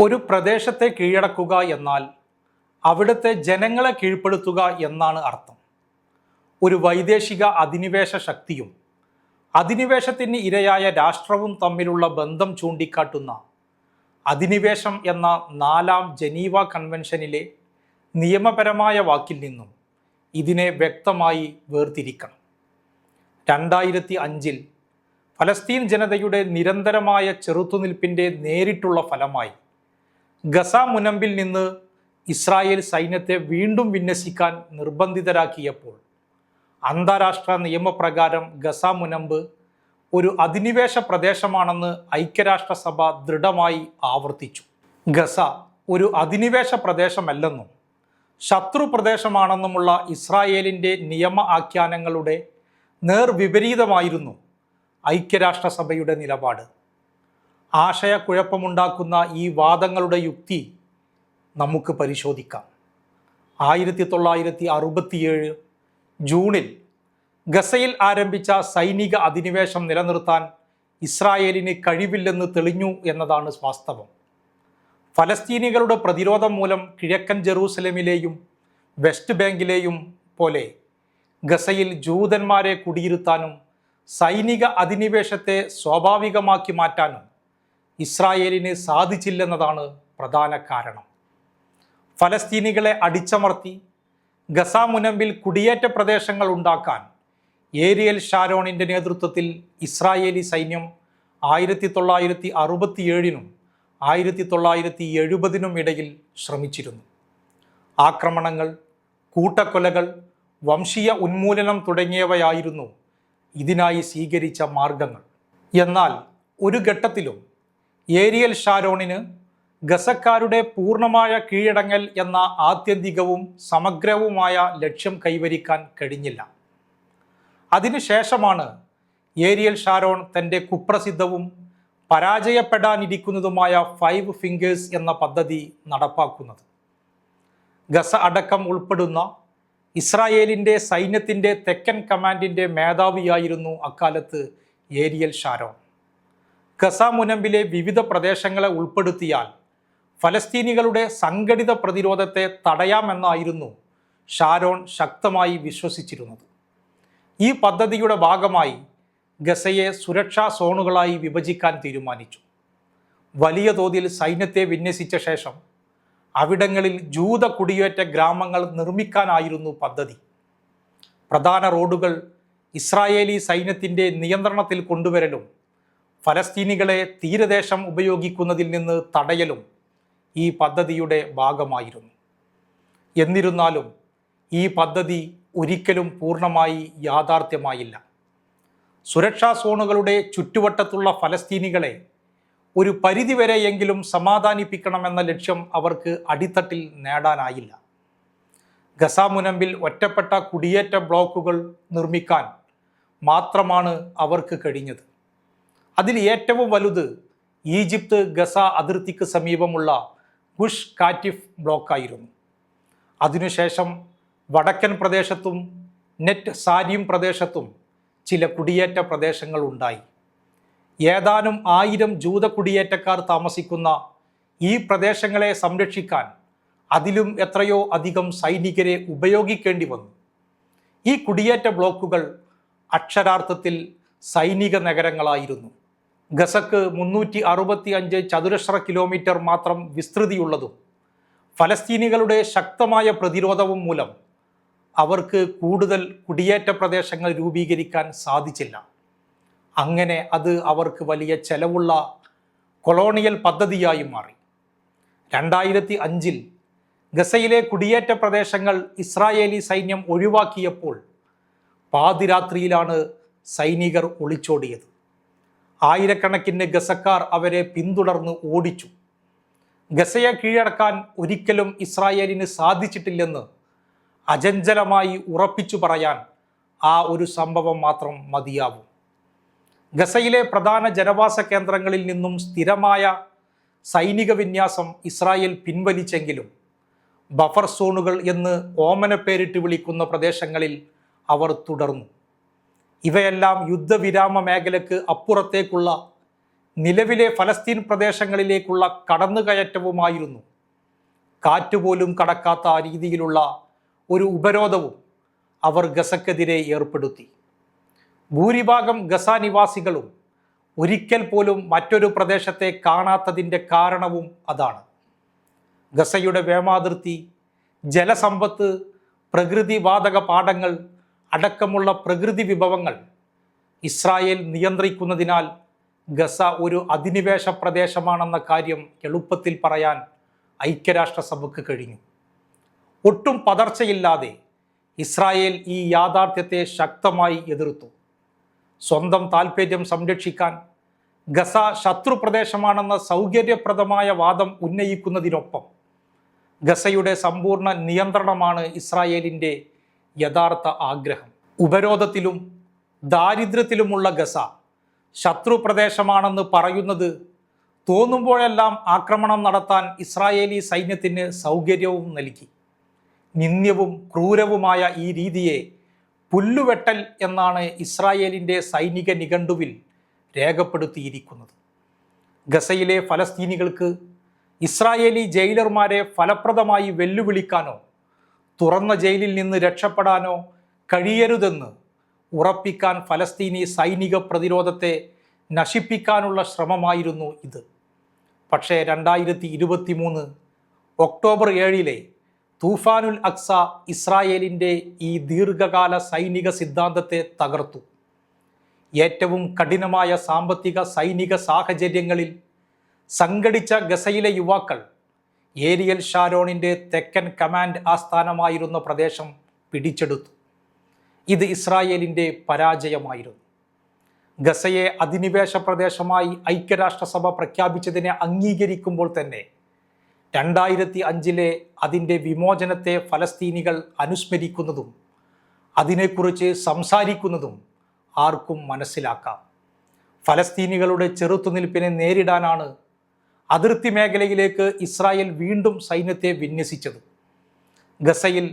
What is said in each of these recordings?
ഒരു പ്രദേശത്തെ കീഴടക്കുക എന്നാൽ അവിടുത്തെ ജനങ്ങളെ കീഴ്പ്പെടുത്തുക എന്നാണ് അർത്ഥം. ഒരു വൈദേശിക അധിനിവേശ ശക്തിയും അധിനിവേശത്തിന് ഇരയായ രാഷ്ട്രവും തമ്മിലുള്ള ബന്ധം ചൂണ്ടിക്കാട്ടുന്ന അധിനിവേശം എന്ന നാലാം ജനീവ കൺവെൻഷനിലെ നിയമപരമായ വാക്കിൽ നിന്നും ഇതിനെ വ്യക്തമായി വേർതിരിക്കണം. രണ്ടായിരത്തി അഞ്ചിൽ ഫലസ്തീൻ ജനതയുടെ നിരന്തരമായ ചെറുത്തുനിൽപ്പിന്റെ നേരിട്ടുള്ള ഫലമായി ഗസ മുനമ്പിൽ നിന്ന് ഇസ്രായേൽ സൈന്യത്തെ വീണ്ടും വിന്യസിക്കാൻ നിർബന്ധിതരാക്കിയപ്പോൾ അന്താരാഷ്ട്ര നിയമപ്രകാരം ഗസ മുനമ്പ് ഒരു അധിനിവേശ പ്രദേശമാണെന്ന് ഐക്യരാഷ്ട്രസഭ ദൃഢമായി ആവർത്തിച്ചു. ഗസ ഒരു അധിനിവേശ പ്രദേശമല്ലെന്നും ശത്രു പ്രദേശമാണെന്നുമുള്ള ഇസ്രായേലിന്റെ നിയമ ആഖ്യാനങ്ങളുടെ നേർവിപരീതമായിരുന്നു ഐക്യരാഷ്ട്രസഭയുടെ നിലപാട്. ആശയക്കുഴപ്പമുണ്ടാക്കുന്ന ഈ വാദങ്ങളുടെ യുക്തി നമുക്ക് പരിശോധിക്കാം. ആയിരത്തി തൊള്ളായിരത്തി അറുപത്തിയേഴ് ജൂണിൽ ഗസയിൽ ആരംഭിച്ച സൈനിക അധിനിവേശം നിലനിർത്താൻ ഇസ്രായേലിന് കഴിവില്ലെന്ന് തെളിഞ്ഞു എന്നതാണ് വാസ്തവം. ഫലസ്തീനികളുടെ പ്രതിരോധം മൂലം കിഴക്കൻ ജെറൂസലമിലെയും വെസ്റ്റ് ബാങ്കിലെയും പോലെ ഗസയിൽ ജൂതന്മാരെ കുടിയിരുത്താനും സൈനിക അധിനിവേശത്തെ സ്വാഭാവികമാക്കി മാറ്റാനും ഇസ്രായേലിന് സാധിച്ചില്ലെന്നതാണ് പ്രധാന കാരണം. ഫലസ്തീനികളെ അടിച്ചമർത്തി ഗസ മുനമ്പിൽ കുടിയേറ്റ പ്രദേശങ്ങൾ ഉണ്ടാക്കാൻ ഏരിയൽ ഷാരോണിന്റെ നേതൃത്വത്തിൽ ഇസ്രായേലി സൈന്യം ആയിരത്തി തൊള്ളായിരത്തി അറുപത്തിയേഴിനും ആയിരത്തി തൊള്ളായിരത്തി എഴുപതിനും ഇടയിൽ ശ്രമിച്ചിരുന്നു. ആക്രമണങ്ങൾ കൂട്ടക്കൊലകൾ വംശീയ ഉന്മൂലനം തുടങ്ങിയവയായിരുന്നു ഇതിനായി സ്വീകരിച്ച മാർഗങ്ങൾ. എന്നാൽ ഒരു ഘട്ടത്തിലും ഏരിയൽ ഷാരോണിന് ഗസക്കാരുടെ പൂർണമായ കീഴടങ്ങൽ എന്ന ആത്യന്തികവും സമഗ്രവുമായ ലക്ഷ്യം കൈവരിക്കാൻ കഴിഞ്ഞില്ല. അതിനുശേഷമാണ് ഏരിയൽ ഷാരോൺ തന്റെ കുപ്രസിദ്ധവും പരാജയപ്പെടാനിരിക്കുന്നതുമായ ഫൈവ് ഫിംഗേഴ്സ് എന്ന പദ്ധതി നടപ്പാക്കുന്നത്. ഗസ അടക്കം ഉൾപ്പെടുന്ന ഇസ്രായേലിന്റെ സൈന്യത്തിന്റെ തെക്കൻ കമാൻഡിന്റെ മേധാവിയായിരുന്നു അക്കാലത്ത് ഏരിയൽ ഷാരോൺ. ഗസ മുനമ്പിലെ വിവിധ പ്രദേശങ്ങളെ ഉൾപ്പെടുത്തിയാൽ ഫലസ്തീനികളുടെ സംഘടിത പ്രതിരോധത്തെ തടയാമെന്നായിരുന്നു ഷാരോൺ ശക്തമായി വിശ്വസിച്ചിരുന്നത്. ഈ പദ്ധതിയുടെ ഭാഗമായി ഗസയെ സുരക്ഷാ സോണുകളായി വിഭജിക്കാൻ തീരുമാനിച്ചു. വലിയ തോതിൽ സൈന്യത്തെ വിന്യസിച്ച ശേഷം അവിടങ്ങളിൽ ജൂത കുടിയേറ്റ ഗ്രാമങ്ങൾ നിർമ്മിക്കാനായിരുന്നു പദ്ധതി. പ്രധാന റോഡുകൾ ഇസ്രായേലി സൈന്യത്തിന്റെ നിയന്ത്രണത്തിൽ കൊണ്ടുവരലും ഫലസ്തീനികളെ തീരദേശം ഉപയോഗിക്കുന്നതിൽ നിന്ന് തടയലും ഈ പദ്ധതിയുടെ ഭാഗമായിരുന്നു. എന്നിരുന്നാലും ഈ പദ്ധതി ഒരിക്കലും പൂർണമായി യാഥാർത്ഥ്യമായില്ല. സുരക്ഷാ സോണുകളുടെ ചുറ്റുവട്ടത്തുള്ള ഫലസ്തീനികളെ ഒരു പരിധിവരെയെങ്കിലും സമാധാനിപ്പിക്കണമെന്ന ലക്ഷ്യം അവർക്ക് അടിത്തട്ടിൽ നേടാനായില്ല. ഗസ മുനമ്പിൽ ഒറ്റപ്പെട്ട കുടിയേറ്റ ബ്ലോക്കുകൾ നിർമ്മിക്കാൻ മാത്രമാണ് അവർക്ക് കഴിഞ്ഞത്. അതിൽ ഏറ്റവും വലുത് ഈജിപ്ത് ഗസ അതിർത്തിക്ക് സമീപമുള്ള ഗുഷ് കാറ്റിഫ് ബ്ലോക്കായിരുന്നു. അതിനുശേഷം വടക്കൻ പ്രദേശത്തും നെറ്റ് സാരിം പ്രദേശത്തും ചില കുടിയേറ്റ പ്രദേശങ്ങൾ ഉണ്ടായി. ഏതാനും ആയിരം ജൂത കുടിയേറ്റക്കാർ താമസിക്കുന്ന ഈ പ്രദേശങ്ങളെ സംരക്ഷിക്കാൻ അതിലും എത്രയോ അധികം സൈനികരെ ഉപയോഗിക്കേണ്ടി വന്നു. ഈ കുടിയേറ്റ ബ്ലോക്കുകൾ അക്ഷരാർത്ഥത്തിൽ സൈനിക നഗരങ്ങളായിരുന്നു. ഗസക്ക് മുന്നൂറ്റി അറുപത്തി അഞ്ച് ചതുരശ്ര കിലോമീറ്റർ മാത്രം വിസ്തൃതിയുള്ളതും ഫലസ്തീനികളുടെ ശക്തമായ പ്രതിരോധവും മൂലം അവർക്ക് കൂടുതൽ കുടിയേറ്റ പ്രദേശങ്ങൾ രൂപീകരിക്കാൻ സാധിച്ചില്ല. അങ്ങനെ അത് അവർക്ക് വലിയ ചെലവുള്ള കൊളോണിയൽ പദ്ധതിയായി മാറി. രണ്ടായിരത്തി അഞ്ചിൽ ഗസയിലെ കുടിയേറ്റ പ്രദേശങ്ങൾ ഇസ്രായേലി സൈന്യം ഒഴിവാക്കിയപ്പോൾ പാതിരാത്രിയിലാണ് സൈനികർ ഒളിച്ചോടിയത്. ആയിരക്കണക്കിന് ഗസക്കാർ അവരെ പിന്തുടർന്ന് ഓടിച്ചു. ഗസയെ കീഴടക്കാൻ ഒരിക്കലും ഇസ്രായേലിന് സാധിച്ചിട്ടില്ലെന്ന് അചഞ്ചലമായി ഉറപ്പിച്ചു പറയാൻ ആ ഒരു സംഭവം മാത്രം മതിയാവും. ഗസയിലെ പ്രധാന ജനവാസ കേന്ദ്രങ്ങളിൽ നിന്നും സ്ഥിരമായ സൈനിക വിന്യാസം ഇസ്രായേൽ പിൻവലിച്ചെങ്കിലും ബഫർ സോണുകൾ എന്ന് ഓമന പേരിട്ട് വിളിക്കുന്ന പ്രദേശങ്ങളിൽ അവർ തുടർന്നു. ഇവയെല്ലാം യുദ്ധവിരാമ മേഖലയ്ക്ക് അപ്പുറത്തേക്കുള്ള നിലവിലെ ഫലസ്തീൻ പ്രദേശങ്ങളിലേക്കുള്ള കടന്നുകയറ്റവുമായിരുന്നു. കാറ്റുപോലും കടക്കാത്ത രീതിയിലുള്ള ഒരു ഉപരോധവും അവർ ഗസക്കെതിരെ ഏർപ്പെടുത്തി. ഭൂരിഭാഗം ഗസ നിവാസികളും ഒരിക്കൽ പോലും മറ്റൊരു പ്രദേശത്തെ കാണാത്തതിന്റെ കാരണവും അതാണ്. ഗസയുടെ വേമാതിർത്തി ജലസമ്പത്ത് പ്രകൃതി വാതക പാടങ്ങൾ അടക്കമുള്ള പ്രകൃതി വിഭവങ്ങൾ ഇസ്രായേൽ നിയന്ത്രിക്കുന്നതിനാൽ ഗസ ഒരു അധിനിവേശ പ്രദേശമാണെന്ന കാര്യം എളുപ്പത്തിൽ പറയാൻ ഐക്യരാഷ്ട്രസഭയ്ക്ക് കഴിഞ്ഞു. ഒട്ടും പതർച്ചയില്ലാതെ ഇസ്രായേൽ ഈ യാഥാർത്ഥ്യത്തെ ശക്തമായി എതിർത്തു. സ്വന്തം താൽപ്പര്യം സംരക്ഷിക്കാൻ ഗസ ശത്രു പ്രദേശമാണെന്ന സൗകര്യപ്രദമായ വാദം ഉന്നയിക്കുന്നതിനൊപ്പം ഗസയുടെ സമ്പൂർണ നിയന്ത്രണമാണ് ഇസ്രായേലിന്റെ യഥാർത്ഥ ആഗ്രഹം. ഉപരോധത്തിലും ദാരിദ്ര്യത്തിലുമുള്ള ഗസ ശത്രു പ്രദേശമാണെന്ന് പറയുന്നത് തോന്നുമ്പോഴെല്ലാം ആക്രമണം നടത്താൻ ഇസ്രായേലി സൈന്യത്തിന് സൗകര്യവും നൽകി. നിന്ദ്യവും ക്രൂരവുമായ ഈ രീതിയെ പുല്ലുവെട്ടൽ എന്നാണ് ഇസ്രായേലിന്റെ സൈനിക നിഘണ്ടുവിൽ രേഖപ്പെടുത്തിയിരിക്കുന്നത്. ഗസയിലെ ഫലസ്തീനികൾക്ക് ഇസ്രായേലി ജയിലർമാരെ ഫലപ്രദമായി വെല്ലുവിളിക്കാനോ തുറന്ന ജയിലിൽ നിന്ന് രക്ഷപ്പെടാനോ കഴിയരുതെന്ന് ഉറപ്പിക്കാൻ ഫലസ്തീനി സൈനിക പ്രതിരോധത്തെ നശിപ്പിക്കാനുള്ള ശ്രമമായിരുന്നു ഇത്. പക്ഷേ രണ്ടായിരത്തി ഇരുപത്തി മൂന്ന് ഒക്ടോബർ ഏഴിലെ തൂഫാനുൽ അക്സ ഇസ്രായേലിന്റെ ഈ ദീർഘകാല സൈനിക സിദ്ധാന്തത്തെ തകർത്തു. ഏറ്റവും കഠിനമായ സാമ്പത്തിക സൈനിക സാഹചര്യങ്ങളിൽ സംഘടിച്ച ഗസയിലെ യുവാക്കൾ ഏരിയൽ ഷാരോണിന്റെ തെക്കൻ കമാൻഡ് ആസ്ഥാനമായിരുന്ന പ്രദേശം പിടിച്ചെടുത്തു. ഇത് ഇസ്രായേലിന്റെ പരാജയമായിരുന്നു. ഗസയെ അധിനിവേശ പ്രദേശമായി ഐക്യരാഷ്ട്രസഭ പ്രഖ്യാപിച്ചതിനെ അംഗീകരിക്കുമ്പോൾ തന്നെ രണ്ടായിരത്തി അഞ്ചിലെ അതിന്റെ വിമോചനത്തെ ഫലസ്തീനികൾ അനുസ്മരിക്കുന്നതും അതിനെക്കുറിച്ച് സംസാരിക്കുന്നതും ആർക്കും മനസ്സിലാക്കാം. ഫലസ്തീനികളുടെ ചെറുത്തുനിൽപ്പിനെ നേരിടാനാണ് അതിർത്തി മേഖലയിലേക്ക് ഇസ്രായേൽ വീണ്ടും സൈന്യത്തെ വിന്യസിച്ചത്. ഗസയിൽ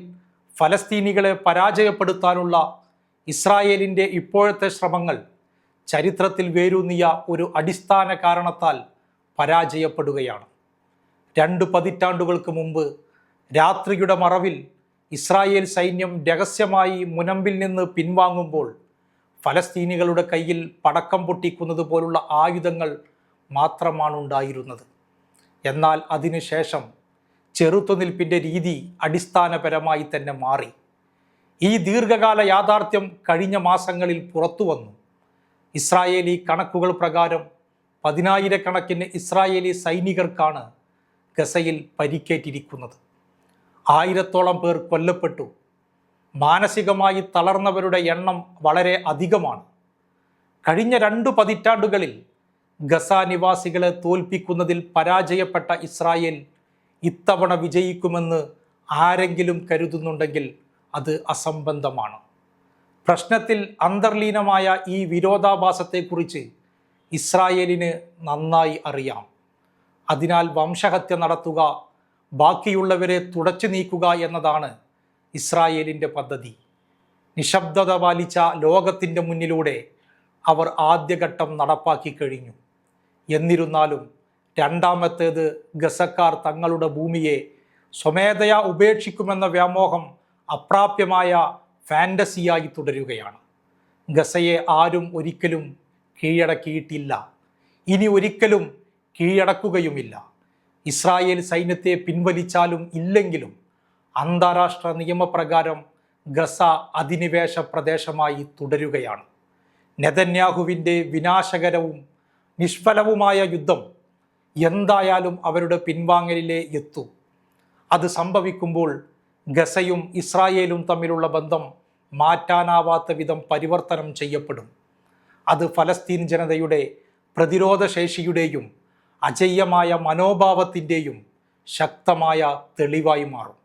ഫലസ്തീനികളെ പരാജയപ്പെടുത്താനുള്ള ഇസ്രായേലിന്റെ ഇപ്പോഴത്തെ ശ്രമങ്ങൾ ചരിത്രത്തിൽ വേരൂന്നിയ ഒരു അടിസ്ഥാന കാരണത്താൽ പരാജയപ്പെടുകയാണ്. രണ്ട് പതിറ്റാണ്ടുകൾക്ക് മുമ്പ് രാത്രിയുടെ മറവിൽ ഇസ്രായേൽ സൈന്യം രഹസ്യമായി മുനമ്പിൽ നിന്ന് പിൻവാങ്ങുമ്പോൾ ഫലസ്തീനികളുടെ കയ്യിൽ പടക്കം പൊട്ടിക്കുന്നത് പോലുള്ള ആയുധങ്ങൾ മാത്രമാണ് ഉണ്ടായിരുന്നത് എന്നാൽ അതിനുശേഷം ചെറുത്തുനിൽപ്പിന്റെ രീതി അടിസ്ഥാനപരമായി തന്നെ മാറി. ഈ ദീർഘകാല യാഥാർത്ഥ്യം കഴിഞ്ഞ മാസങ്ങളിൽ പുറത്തു വന്നു. ഇസ്രായേലി കണക്കുകൾ പ്രകാരം പതിനായിരക്കണക്കിന് ഇസ്രായേലി സൈനികർക്കാണ് ഗസയിൽ പരിക്കേറ്റിരിക്കുന്നത്. ആയിരത്തോളം പേർ കൊല്ലപ്പെട്ടു. മാനസികമായി തളർന്നവരുടെ എണ്ണം വളരെ അധികമാണ്. കഴിഞ്ഞ രണ്ടു പതിറ്റാണ്ടുകളിൽ ഗസ നിവാസികളെ തോൽപ്പിക്കുന്നതിൽ പരാജയപ്പെട്ട ഇസ്രായേൽ ഇത്തവണ വിജയിക്കുമെന്ന് ആരെങ്കിലും കരുതുന്നുണ്ടെങ്കിൽ അത് അസംബന്ധമാണ്. പ്രശ്നത്തിൽ അന്തർലീനമായ ഈ വിരോധാഭാസത്തെക്കുറിച്ച് ഇസ്രായേലിന് നന്നായി അറിയാം. അതിനാൽ വംശഹത്യ നടത്തുക ബാക്കിയുള്ളവരെ തുടച്ചു നീക്കുക എന്നതാണ് ഇസ്രായേലിന്റെ പദ്ധതി. നിശബ്ദത പാലിച്ച ലോകത്തിന്റെ മുന്നിലൂടെ അവർ ആദ്യഘട്ടം നടപ്പാക്കി കഴിഞ്ഞു. എന്നിരുന്നാലും രണ്ടാമത്തേത് ഗസക്കാർ തങ്ങളുടെ ഭൂമിയെ സ്വമേധയാ ഉപേക്ഷിക്കുമെന്ന വ്യാമോഹം അപ്രാപ്യമായ ഫാന്റസിയായി തുടരുകയാണ്. ഗസയെ ആരും ഒരിക്കലും കീഴടക്കിയിട്ടില്ല. ഇനി ഒരിക്കലും കീഴടക്കുകയുമില്ല. ഇസ്രായേൽ സൈന്യത്തെ പിൻവലിച്ചാലും ഇല്ലെങ്കിലും അന്താരാഷ്ട്ര നിയമപ്രകാരം ഗസ അധിനിവേശ പ്രദേശമായി തുടരുകയാണ്. നെതന്യാഹുവിന്റെ വിനാശകരവും നിഷ്ഫലവുമായ യുദ്ധം എന്തായാലും അവരുടെ പിൻവാങ്ങലിലേ എത്തൂ. അത് സംഭവിക്കുമ്പോൾ ഗസയും ഇസ്രായേലും തമ്മിലുള്ള ബന്ധം മാറ്റാനാവാത്ത വിധം പരിവർത്തനം ചെയ്യപ്പെടും. അത് ഫലസ്തീൻ ജനതയുടെ പ്രതിരോധശേഷിയുടെയും അജയ്യമായ മനോഭാവത്തിന്റെയും ശക്തമായ തെളിവായി മാറും.